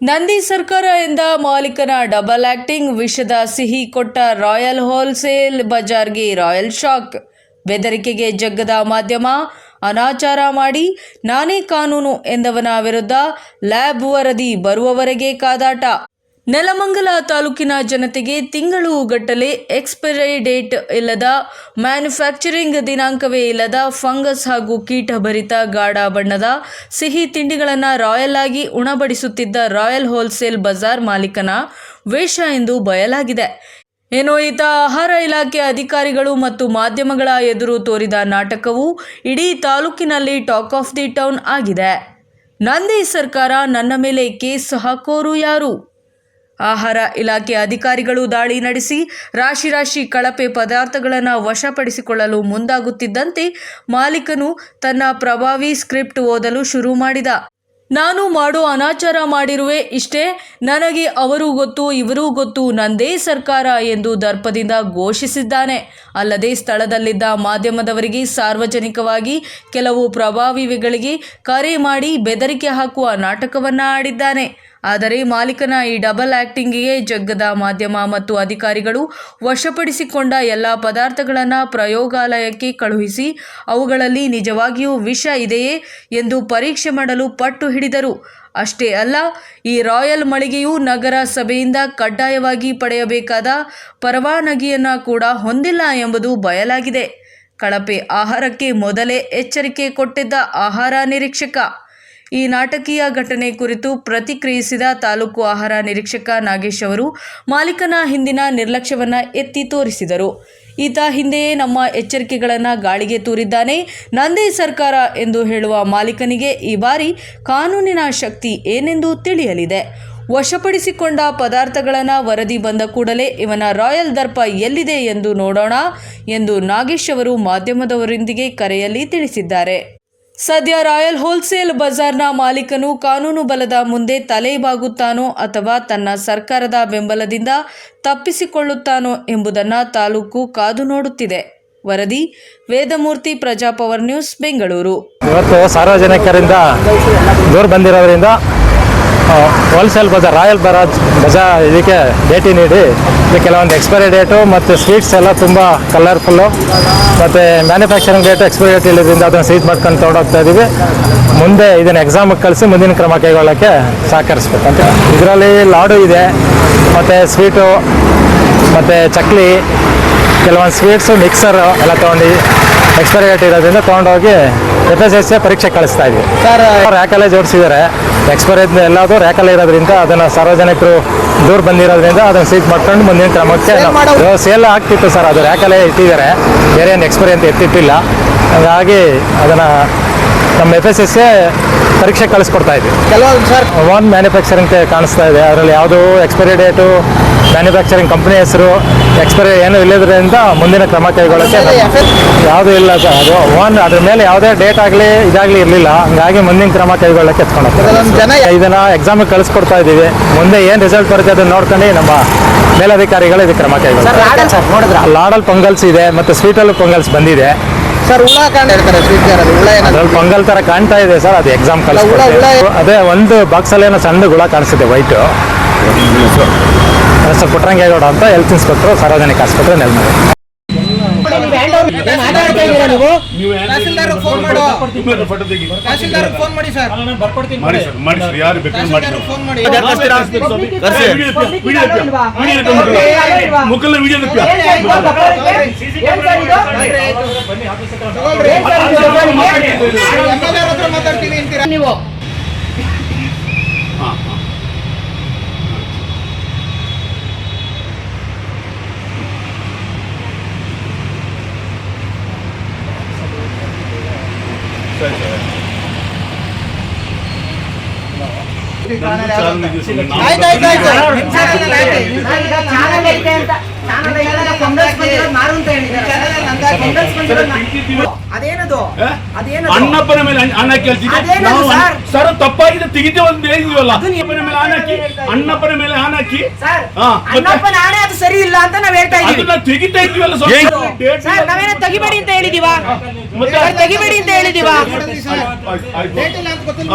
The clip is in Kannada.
ನಂದಿ ಸರ್ಕಾರ ಎಂದ ಮಾಲೀಕನ ಡಬಲ್ ಆಕ್ಟಿಂಗ್ ವಿಷದ ಸಿಹಿ ಕೊಟ್ಟ ರಾಯಲ್ ಹೋಲ್ಸೇಲ್ ಬಜಾರ್ಗೆ ರಾಯಲ್ ಶಾಕ್. ಬೆದರಿಕೆಗೆ ಜಗ್ಗದ ಮಾಧ್ಯಮ, ಅನಾಚಾರ ಮಾಡಿ ನಾನೇ ಕಾನೂನು ಎಂದವನ ವಿರುದ್ಧ ಲ್ಯಾಬ್ ವರದಿ ಬರುವವರೆಗೆ ಕಾದಾಟ. ನೆಲಮಂಗಲ ತಾಲೂಕಿನ ಜನತೆಗೆ ತಿಂಗಳು ಗಟ್ಟಲೆ ಎಕ್ಸ್ಪೈರಿ ಡೇಟ್ ಇಲ್ಲದ ಮ್ಯಾನುಫ್ಯಾಕ್ಚರಿಂಗ್ ದಿನಾಂಕವೇ ಇಲ್ಲದ ಫಂಗಸ್ ಹಾಗೂ ಕೀಟಭರಿತ ಗಾಢ ಬಣ್ಣದ ಸಿಹಿ ತಿಂಡಿಗಳನ್ನು ರಾಯಲ್ ಆಗಿ ಉಣಬಡಿಸುತ್ತಿದ್ದ ರಾಯಲ್ ಹೋಲ್ಸೇಲ್ ಬಜಾರ್ ಮಾಲೀಕನ ವೇಷ ಎಂದು ಬಯಲಾಗಿದೆ. ಏನೋ ಈತ ಆಹಾರ ಇಲಾಖೆ ಅಧಿಕಾರಿಗಳು ಮತ್ತು ಮಾಧ್ಯಮಗಳ ಎದುರು ತೋರಿದ ನಾಟಕವು ಇಡೀ ತಾಲೂಕಿನಲ್ಲಿ ಟಾಕ್ ಆಫ್ ದಿ ಟೌನ್ ಆಗಿದೆ. ನಂದಿ ಸರ್ಕಾರ ನನ್ನ ಮೇಲೆ ಕೇಸ್ ಹಾಕೋರು ಯಾರು? ಆಹಾರ ಇಲಾಖೆ ಅಧಿಕಾರಿಗಳು ದಾಳಿ ನಡೆಸಿ ರಾಶಿ ರಾಶಿ ಕಳಪೆ ಪದಾರ್ಥಗಳನ್ನು ವಶಪಡಿಸಿಕೊಳ್ಳಲು ಮುಂದಾಗುತ್ತಿದ್ದಂತೆ ಮಾಲೀಕನು ತನ್ನ ಪ್ರಭಾವಿ ಸ್ಕ್ರಿಪ್ಟ್ ಓದಲು ಶುರು ಮಾಡಿದ. ನಾನು ಮಾಡೋ ಅನಾಚಾರ ಮಾಡಿರುವೆ ಇಷ್ಟೇ, ನನಗೆ ಅವರು ಗೊತ್ತು, ಇವರೂ ಗೊತ್ತು, ನಂದೇ ಸರ್ಕಾರ ಎಂದು ದರ್ಪದಿಂದ ಘೋಷಿಸಿದ್ದಾನೆ. ಅಲ್ಲದೆ ಸ್ಥಳದಲ್ಲಿದ್ದ ಮಾಧ್ಯಮದವರಿಗೆ ಸಾರ್ವಜನಿಕವಾಗಿ ಕೆಲವು ಪ್ರಭಾವಿಗಳಿಗೆ ಕರೆ ಮಾಡಿ ಬೆದರಿಕೆ ಹಾಕುವ ನಾಟಕವನ್ನ ಆಡಿದ್ದಾನೆ. ಆದರೆ ಮಾಲೀಕನ ಈ ಡಬಲ್ ಆ್ಯಕ್ಟಿಂಗಿಗೆ ಜಗ್ಗದ ಮಾಧ್ಯಮ ಮತ್ತು ಅಧಿಕಾರಿಗಳು ವಶಪಡಿಸಿಕೊಂಡ ಎಲ್ಲ ಪದಾರ್ಥಗಳನ್ನು ಪ್ರಯೋಗಾಲಯಕ್ಕೆ ಕಳುಹಿಸಿ ಅವುಗಳಲ್ಲಿ ನಿಜವಾಗಿಯೂ ವಿಷ ಇದೆಯೇ ಎಂದು ಪರೀಕ್ಷೆ ಮಾಡಲು ಪಟ್ಟು ಹಿಡಿದರು. ಅಷ್ಟೇ ಅಲ್ಲ, ಈ ರಾಯಲ್ ಮಳಿಗೆಯು ನಗರ ಸಭೆಯಿಂದ ಕಡ್ಡಾಯವಾಗಿ ಪಡೆಯಬೇಕಾದ ಪರವಾನಗಿಯನ್ನು ಕೂಡ ಹೊಂದಿಲ್ಲ ಎಂಬುದು ಬಯಲಾಗಿದೆ. ಕಳಪೆ ಆಹಾರಕ್ಕೆ ಮೊದಲೇ ಎಚ್ಚರಿಕೆ ಕೊಟ್ಟಿದ್ದ ಆಹಾರ ನಿರೀಕ್ಷಕ ಈ ನಾಟಕೀಯ ಘಟನೆ ಕುರಿತು ಪ್ರತಿಕ್ರಿಯಿಸಿದ ತಾಲೂಕು ಆಹಾರ ನಿರೀಕ್ಷಕ ನಾಗೇಶ್ ಅವರು, ಮಾಲೀಕನ ಹಿಂದಿನ ನಿರ್ಲಕ್ಷ್ಯವನ್ನ ಎತ್ತಿ ತೋರಿಸಿದರು. ಈತ ಹಿಂದೆಯೇ ನಮ್ಮ ಎಚ್ಚರಿಕೆಗಳನ್ನು ಗಾಳಿಗೆ ತೂರಿದ್ದಾನೆ, ನಂದೇ ಸರ್ಕಾರ ಎಂದು ಹೇಳುವ ಮಾಲೀಕನಿಗೆ ಈ ಬಾರಿ ಕಾನೂನಿನ ಶಕ್ತಿ ಏನೆಂದು ತಿಳಿಯಲಿದೆ. ವಶಪಡಿಸಿಕೊಂಡ ಪದಾರ್ಥಗಳನ್ನು ವರದಿ ಬಂದ ಕೂಡಲೇ ಇವನ ರಾಯಲ್ ದರ್ಪ ಎಲ್ಲಿದೆ ಎಂದು ನೋಡೋಣ ಎಂದು ನಾಗೇಶ್ ಅವರು ಮಾಧ್ಯಮದವರೊಂದಿಗೆ ಕರೆಯಲ್ಲಿ ತಿಳಿಸಿದ್ದಾರೆ. ಸದ್ಯ ರಾಯಲ್ ಹೋಲ್ಸೇಲ್ ಬಜಾರ್ನ ಮಾಲೀಕನು ಕಾನೂನು ಬಲದ ಮುಂದೆ ತಲೆ ಬಾಗುತ್ತಾನೋ ಅಥವಾ ತನ್ನ ಸರ್ಕಾರದ ಬೆಂಬಲದಿಂದ ತಪ್ಪಿಸಿಕೊಳ್ಳುತ್ತಾನೋ ಎಂಬುದನ್ನು ತಾಲೂಕು ಕಾದು ನೋಡುತ್ತಿದೆ. ವರದಿ, ವೇದಮೂರ್ತಿ ಪ್ರಜಾಪವರ್ ನ್ಯೂಸ್, ಬೆಂಗಳೂರು. ಇವತ್ತು ಸಾರ್ವಜನಿಕರಿಂದ ದೂರು ಬಂದಿರೋದ್ರಿಂದ ಹೋಲ್ಸೇಲ್ ಬಜಾರ್ ರಾಯಲ್ ಬರಾಜ್ ಬಜಾರ್ ಇದಕ್ಕೆ ಭೇಟಿ ನೀಡಿ. ಇಲ್ಲಿ ಕೆಲವೊಂದು ಎಕ್ಸ್ಪೈರಿ ಡೇಟು ಮತ್ತು ಸ್ವೀಟ್ಸ್ ಎಲ್ಲ ತುಂಬ ಕಲರ್ಫುಲ್ಲು ಮತ್ತು ಮ್ಯಾನುಫ್ಯಾಕ್ಚರಿಂಗ್ ಡೇಟ್ ಎಕ್ಸ್ಪೈರಿ ಡೇಟ್ ಇಲ್ಲದ್ರಿಂದ ಅದನ್ನು ಸೀಜ್ ಮಾಡ್ಕೊಂಡು ತೊಗೊಂಡೋಗ್ತಾ ಇದ್ದೀವಿ ಮುಂದೆ ಇದನ್ನು ಎಕ್ಸಾಮಿಗೆ ಕಳಿಸಿ ಮುಂದಿನ ಕ್ರಮ ಕೈಗೊಳ್ಳೋಕ್ಕೆ ಸಹಕರಿಸ್ಬೇಕಂತ. ಇದರಲ್ಲಿ ಲಾಡು ಇದೆ, ಮತ್ತು ಸ್ವೀಟು ಮತ್ತು ಚಕ್ಲಿ, ಕೆಲವೊಂದು ಸ್ವೀಟ್ಸು ಮಿಕ್ಸರು ಎಲ್ಲ ತೊಗೊಂಡು ಎಕ್ಸ್ಪೈರಿ ಡೇಟ್ ಇರೋದ್ರಿಂದ ತೊಗೊಂಡೋಗಿ ಎಫ್ ಎಸ್ ಎಸ್ ಪರೀಕ್ಷೆ ಕಳಿಸ್ತಾ ಇದ್ವಿ. ಸರ್ ರ್ಯಾಕಲ್ಲೇ ಜೋಡಿಸಿದ್ದಾರೆ. ಎಕ್ಸ್ಪೈರಿ ಎಲ್ಲದು ರ್ಯಾಕಲ್ಲೇ ಇರೋದ್ರಿಂದ ಅದನ್ನು ಸಾರ್ವಜನಿಕರು ದೂರ ಬಂದಿರೋದ್ರಿಂದ ಅದನ್ನು ಸೀಟ್ ಮಾಡ್ಕೊಂಡು ಮುಂದಿನ ಕ್ರಮಕ್ಕೆ ಸೇಲ್ ಆಗ್ತಿತ್ತು ಸರ್ ಅದು ರ್ಯಾಕಲ್ಲೇ ಇಟ್ಟಿದ್ದಾರೆ. ಬೇರೆ ಏನು ಎಕ್ಸ್ಪೈರಿ ಅಂತ ಎತ್ತಿಟ್ಟಿಲ್ಲ. ಹಾಗಾಗಿ ಅದನ್ನು ನಮ್ಮ ಎಫ್ ಎಸ್ ಎಸ್ ಪರೀಕ್ಷೆ ಕಳಿಸ್ಕೊಡ್ತಾ ಇದ್ವಿ. ಕೆಲವೊಂದು ಸರ್ ಒನ್ ಮ್ಯಾನುಫ್ಯಾಕ್ಚರಿಂಗ್ ಕಾಣಿಸ್ತಾ ಇದೆ. ಅದರಲ್ಲಿ ಯಾವುದು ಎಕ್ಸ್ಪೈರಿ ಡೇಟು ಮ್ಯಾನುಫ್ಯಾಕ್ಚರಿಂಗ್ ಕಂಪ್ನಿ ಹೆಸರು ಎಕ್ಸ್ಪೈರಿ ಏನೂ ಇಲ್ಲದ್ರಿಂದ ಮುಂದಿನ ಕ್ರಮ ಕೈಗೊಳ್ಳೋಕ್ಕೆ ಯಾವುದೂ ಇಲ್ಲ ಸರ್. ಅದು ಒನ್ ಅದ್ರ ಮೇಲೆ ಯಾವುದೇ ಡೇಟ್ ಆಗಲಿ ಇದಾಗಲಿ ಇರಲಿಲ್ಲ. ಹಂಗಾಗಿ ಮುಂದಿನ ಕ್ರಮ ಕೈಗೊಳ್ಳೋಕ್ಕೆ ಜನ ಇದನ್ನ ಎಕ್ಸಾಮಿಗೆ ಕಳಿಸ್ಕೊಡ್ತಾ ಇದ್ದೀವಿ. ಮುಂದೆ ಏನು ರಿಸಲ್ಟ್ ಬರುತ್ತೆ ಅದನ್ನು ನೋಡ್ಕೊಂಡು ನಮ್ಮ ಮೇಲಧಿಕಾರಿಗಳು ಇದು ಕ್ರಮ ಕೈಗೊಳ್ಳೋದು ಲಾಡಲ್ ಸರ್ ನೋಡಿದ್ರ? ಲಾಡಲ್ ಪೊಂಗಲ್ಸ್ ಇದೆ ಮತ್ತು ಸ್ವೀಟಲ್ಲೂ ಪೊಂಗಲ್ಸ್ ಬಂದಿದೆ. ಸರ್ ಹುಳ ಸ್ವೀಟ್ ಏನಾದ್ರು ಅದ್ರಲ್ಲಿ ಪೊಂಗಲ್ ತರ ಕಾಣ್ತಾ ಇದೆ ಸರ್ ಅದು ಎಕ್ಸಾಮ್ ಹುಳ- ಹುಳ- ಅದೇ ಒಂದು ಬಾಕ್ಸ್ ಅಲ್ಲಿ ಏನೋ ಸಣ್ಣ ಗುಳ ಕಾಣಿಸುತ್ತೆ ವೈಟ್ ಸರ್ ಪುಟ್ರಂಗೇಗೌಡ ಅಂತ ಹೆಲ್ತ್ ಇನ್ಸ್ಪೆಕ್ಟರ್ ಸಾರ್ವಜನಿಕ ಆಸ್ಪತ್ರೆ ನೆಲಮಂಗಲ ಫೋನ್ ಮಾಡು. ತಹಸೀಲ್ದಾರ್ ಫೋನ್ ಮಾಡಿ ಸರ್. ಮಾಡಿ ಸರ್ ಮಾಡಿ ಸರ್ ಯಾರು ಬೇಕಾದ್ರೂ ಮಾಡಿ ಫೋನ್ ಮಾಡಿ. ಮುಖಲ್ಲ ವಿಡಿಯೋ ನೀವು ಅದೇನದು? ಅಣ್ಣಪ್ಪನ ಮೇಲೆ ಅನ್ನ ಕೇಳ್ತೀವಿ ನಾವು ಸರ್? ತಪ್ಪಾಗಿದೆ ತೆಗಿತೇವೆ ಅಂತ ಹೇಳಿದ್ವಲ್ಲ. ಅದು ನೀವು- ಅಣ್ಣಪ್ಪನ ಮೇಲೆ ಆನ್ ಹಾಕಿ ಅಣ್ಣಪ್ಪನ ಮೇಲೆ ಆನ್ ಹಾಕಿ ಅಣ್ಣಪ್ಪನ ಹಾ, ಮತ್ತೆ? ಅಣ್ಣಪ್ಪ ನಾನೇ ಅದು ಸರಿ ಇಲ್ಲ ಅಂತ ನಾವ್ ಹೇಳ್ತಾ ಇದೀವಿ ಅದನ್ನ ತೆಗಿತಾ ಇದ್ವಲ್ಲ ಅದು- ಸರ್ ನಾವೇನ ತೆಗಿಬೇಡಿ ಅಂತ ಹೇಳಿದೀವ. ತೆಗಿಬೇಡಿ ಅಂತ ಹೇಳಿದೀವ.